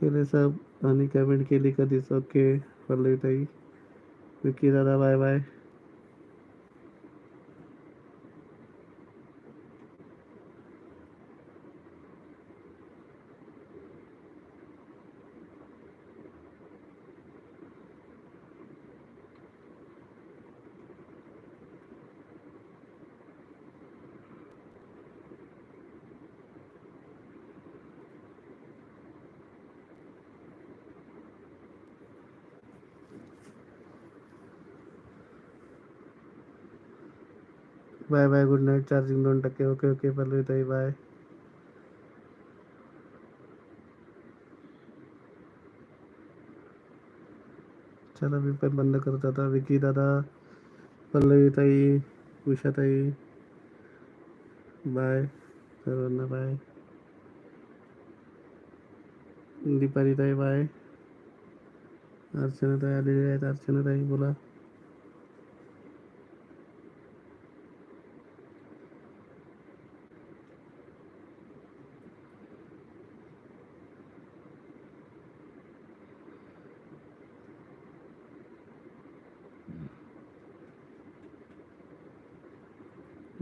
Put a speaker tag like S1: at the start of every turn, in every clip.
S1: केले सब आणि कमेंट केली कधीच ओके पल्लवी ताई. विकी दादा bye bye bye bye, good night, charging दोन टक्के ओके ओके पल्लवी ताई बाय। चला मी पण बंद करतो आता विकी दादा, पल्लवी ताई, उषा ताई। बाय सर्वांना बाय। दीपाली ताई, बाय। अर्चना ताई आलेली आहेत अर्चना ताई, बोला।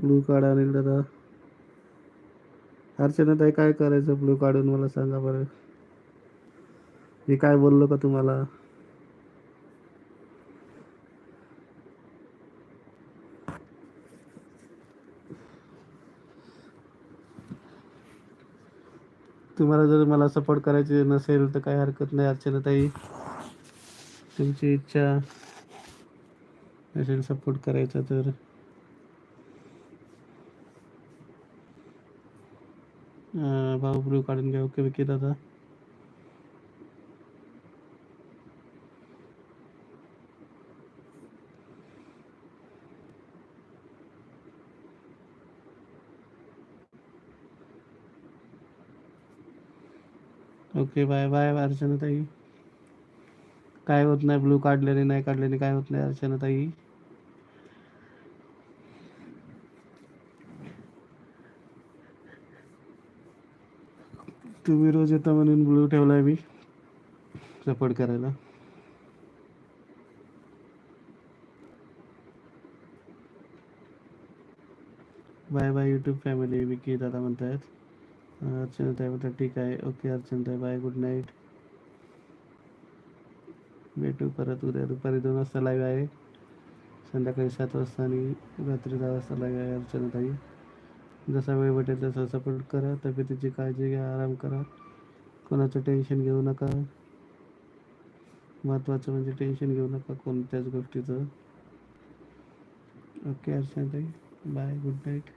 S1: ब्लू कार्ड अनिल दादा. अर्चना ताई काय करायचं ब्लू काढून मला सांगा बरं. मी काय बोललो का तुम्हाला? तुम्हाला जर मला सपोर्ट करायचे नसेल तर काही हरकत नाही अर्चना ताई. तुमची इच्छा असेल सपोर्ट करायचा तर. भाऊ ब्लू काढून घ्या. ओके विकी दादा. ओके बाय बाय अर्चना ताई काय होत नाही ब्लू काढल्याने नाही काढल्याने काय होत नाही अर्चना ताई तुम्ही रोज येता म्हणून ब्लू ठेवलाय मी. सपोर्ट करायला. Bye bye YouTube family Vicky दादा म्हणतायत. अर्चना ताई म्हणतात ठीक आहे ओके अर्चना ताई बाय गुड नाईट भेटू परत उद्या दुपारी दोन वाजता लाईव्ह आहे. संध्याकाळी सात वाजता आणि रात्री दहा वाजता लाईव्ह आहे अर्चना ताई. जसा वेळ भेटेल तसा सपोर्ट करा. तब्येतीची काळजी घ्या. आराम करा. कोणाचं टेन्शन घेऊ नका. महत्त्वाचं म्हणजे टेन्शन घेऊ नका कोणत्याच गोष्टीचं. ओके अर्चना ताई बाय गुड नाईट